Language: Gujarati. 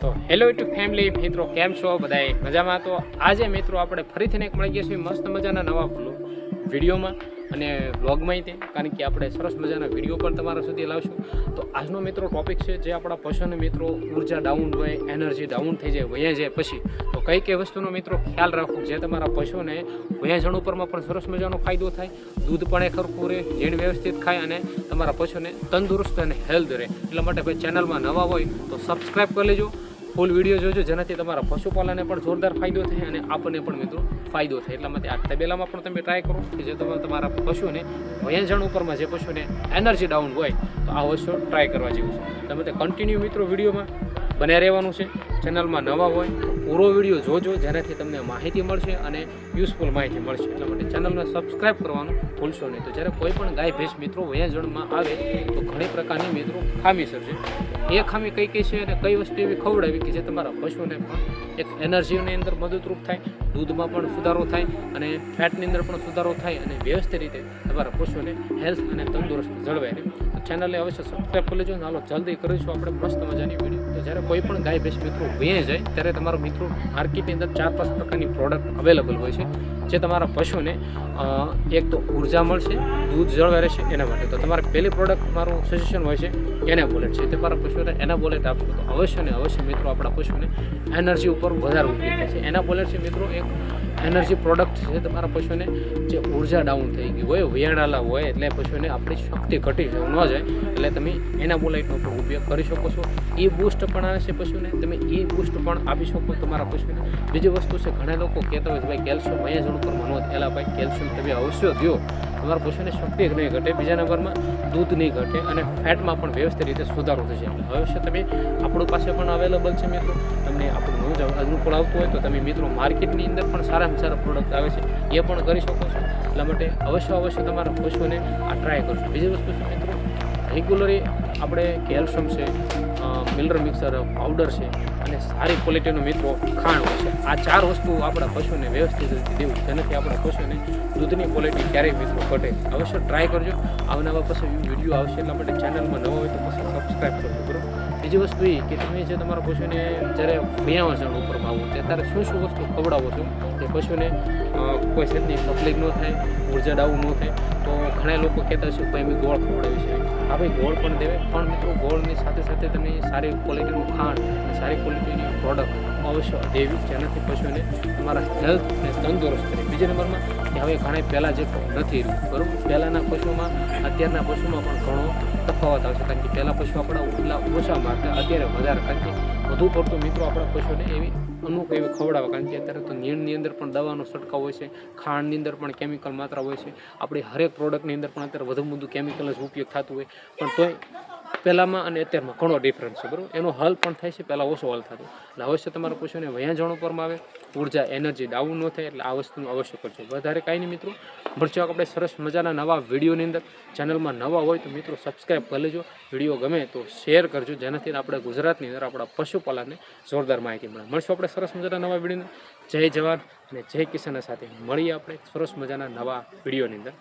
તો હેલો ટુ ફેમિલી મિત્રો, કેમ છો બધાએ? મજામાં? તો આજે, મિત્રો, આપણે ફરીથી એક મળી ગયા છીએ મસ્ત મજાના નવા વિડીયોમાં અને વ્લોગમાં તે, કારણ કે આપણે સરસ મજાના વીડિયો પણ તમારા સુધી લાવશું. તો આજનો, મિત્રો ટોપિક છે જે આપણા પશુને, મિત્રો, ઊર્જા ડાઉન હોય એનર્જી ડાઉન થઈ જાય, વયા જાય પછી. તો કઈ કઈ વસ્તુનો, મિત્રો, ખ્યાલ રાખવું જે તમારા પશુને વયાજણ ઉપરમાં પણ સરસ મજાનો ફાયદો થાય. દૂધ પણ એ ખરખું રહે જેણ વ્યવસ્થિત ખાય અને તમારા પશુને તંદુરસ્ત અને હેલ્થ રહે. એટલા માટે ભાઈ ચેનલમાં નવા હોય તો સબસ્ક્રાઈબ કરી લેજો. ફૂલ વીડિયો જોજો, જેનાથી તમારા પશુપાલનને પણ જોરદાર ફાયદો થાય અને આપણને પણ મિત્રો ફાયદો થાય. એટલા માટે આ તબેલામાં પણ તમે ટ્રાય કરો કે જે તમે, તમારા પશુને વયાંજણ ઉપરમાં જે પશુને એનર્જી ડાઉન હોય, તો આ વસ્તુ ટ્રાય કરવા જેવું છે. તમે તે કન્ટિન્યુ મિત્રો વિડીયોમાં બન્યા રહેવાનું છે. ચેનલમાં નવા હોય પૂરો વીડિયો જોજો, જેનાથી તમને માહિતી મળશે અને યુઝફુલ માહિતી મળશે. એટલા માટે ચેનલને સબસ્ક્રાઈબ કરવાનું ભૂલશો નહીં. તો જ્યારે કોઈ પણ ગાય, ભેંસ, મિત્રો વયાજણમાં આવે, તો ઘણી પ્રકારની મિત્રો ખામી સર્જે. એ ખામી કઈ કઈ છે અને કઈ વસ્તુ એવી ખવડાવી કે જે તમારા પશુને પણ એક એનર્જીની અંદર મદદરૂપ થાય, દૂધમાં પણ સુધારો થાય અને ફેટની અંદર પણ સુધારો થાય અને વ્યવસ્થિત રીતે તમારા પશુને હેલ્થ અને તંદુરસ્ત જળવાય રહે. તો ચેનલને અવશ્ય સબસ્ક્રાઈબ કરી લેજો હાલો, જલ્દી કરીશું આપણે મસ્ત મજાની વીડિયો તો જ્યારે કોઈ પણ ગાય, ભેંસ, મિત્રો વેચે જાય, ત્યારે તમારો મિત્રો માર્કેટની અંદર ચાર પાંચ પ્રકારની પ્રોડક્ટ અવેલેબલ હોય છે, જે તમારા પશુને એક તો ઊર્જા મળશે, દૂધ જળવાય રહેશે એના માટે. તો તમારે પહેલી પ્રોડક્ટ મારું સજેશન હોય છે એનાબોલેટ છે. તમારા પશુને એનાબોલેટ આપશો તો અવશ્ય ને અવશ્ય મિત્રો આપણા પશુને એનર્જી ઉપર વધારે ઉપયોગ થાય છે. એના બોલેટ છે મિત્રો એક એનર્જી પ્રોડક્ટ છે તમારા પશુને જે ઊર્જા ડાઉન થઈ ગઈ હોય વિયાણાલા હોય, એટલે પશુને આપણી શક્તિ ઘટી ન જાય, એટલે તમે એનાબોલાઇટનો પણ ઉપયોગ કરી શકો છો. એ બૂસ્ટ પણ આવે છે પશુને, તમે એ બૂસ્ટ પણ આપી શકો તમારા પશુને. બીજી વસ્તુ છે, ઘણા લોકો કહેતા હોય કે ભાઈ, કેલ્શિયમ અહીંયા જણ પર મનોત એલા, ભાઈ, કેલ્શિયમ તમે અવશ્ય દો. તમારા પશુની શક્તિ નહીં ઘટે, બીજા નંબરમાં દૂધ નહીં ઘટે અને ફેટમાં પણ વ્યવસ્થિત રીતે સુધારો થશે. અવશ્ય તમે આપણું પાસે પણ અવેલેબલ છે મિત્રો. તમને આપણું જ અનુકૂળ આવતું હોય તો તમે મિત્રો માર્કેટની અંદર પણ સારામાં સારા પ્રોડક્ટ આવે છે, એ પણ કરી શકો છો. એટલા માટે અવશ્ય અવશ્ય તમારા પશુને આ ટ્રાય કરશો બીજી વસ્તુ છે મિત્રો રેગ્યુલરી આપણે કેલ્શિયમ છે મિલર મિક્સર પાવડર છે અને સારી ક્વોલિટીનો મિત્રો ખાણ હોય છે. આ ચાર વસ્તુ આપણા પશુને વ્યવસ્થિત રીતે દેવું જેનાથી આપણા પશુને દૂધની ક્વોલિટી ક્યારેય મિત્રો ઘટે. અવશ્ય ટ્રાય કરજો. આવનાવા પાસે વીડિયો આવશે એટલા માટે ચેનલમાં નવો હોય તો પછી સબસ્ક્રાઈબ કરજો કરો બીજી વસ્તુ એ કે તમે જે તમારા પશુને જ્યારે વ્યાવસણ ઉપરમાં આવો, ત્યારે શું શું વસ્તુ ખવડાવો છો? કે પશુને કોઈ શરીરની તકલીફ ન થાય, ઊર્જા ડાઉન ન થાય તો ઘણા લોકો કહેતા છે ભાઈ, અમે ગોળ ખવડાવી છે હા, ભાઈ, ગોળ પણ દેવે પણ મિત્રો, ગોળની સાથે સાથે તમે સારી ક્વોલિટીનું ખાંડ અને સારી ક્વોલિટીની પ્રોડક્ટ અવશ્ય દેવી, જેનાથી પશુને તમારા હેલ્થને તંદુરસ્ત રહે બીજા નંબરમાં, કે હવે ઘણા પહેલાં જે નથી રહ્યું, બરાબર? પહેલાંના પશુમાં અત્યારના પશુમાં પણ ઘણો તફાવત આવશે. કારણ કે પહેલાં પશુ આપણા ઓછા મારતા, અત્યારે વધારે. કારણ કે વધુ પડતું મિત્રો આપણા પશુને એવી અમુક એવી ખવડાવે, કારણ કે અત્યારે તો નીણની અંદર પણ દવાનો છંટકાવ હોય છે, ખાંડની અંદર પણ કેમિકલ માત્રા હોય છે. આપણી હરેક પ્રોડક્ટની અંદર પણ અત્યારે વધુ બધું કેમિકલ જ ઉપયોગ થતું હોય. પણ તોય પહેલાંમાં અને અત્યારમાં ઘણો ડિફરન્સ છે, બરાબર? એનો હલ પણ થાય છે, પહેલાં ઓછો હલ થતો. એટલે અવશ્ય તમારા પશુને વયાજણ ઉપરમાં આવે ઊર્જા એનર્જી ડાઉન ન થાય એટલે આ વસ્તુનું અવશ્ય કરજો. વધારે કાંઈ નહીં મિત્રો. મળશું આપણે સરસ મજાના નવા વિડીયોની અંદર. ચેનલમાં નવા હોય તો મિત્રો સબસ્ક્રાઈબ કરી લેજો. વીડિયો ગમે તો શેર કરજો. જેનાથી આપણે ગુજરાતની અંદર આપણા પશુપાલનને જોરદાર માહિતી મળે. મળશું આપણે સરસ મજાના નવા વિડીયોની જય જવાન અને જય કિસાન સાથે મળીએ આપણે. સરસ મજાના નવા વિડીયોની અંદર.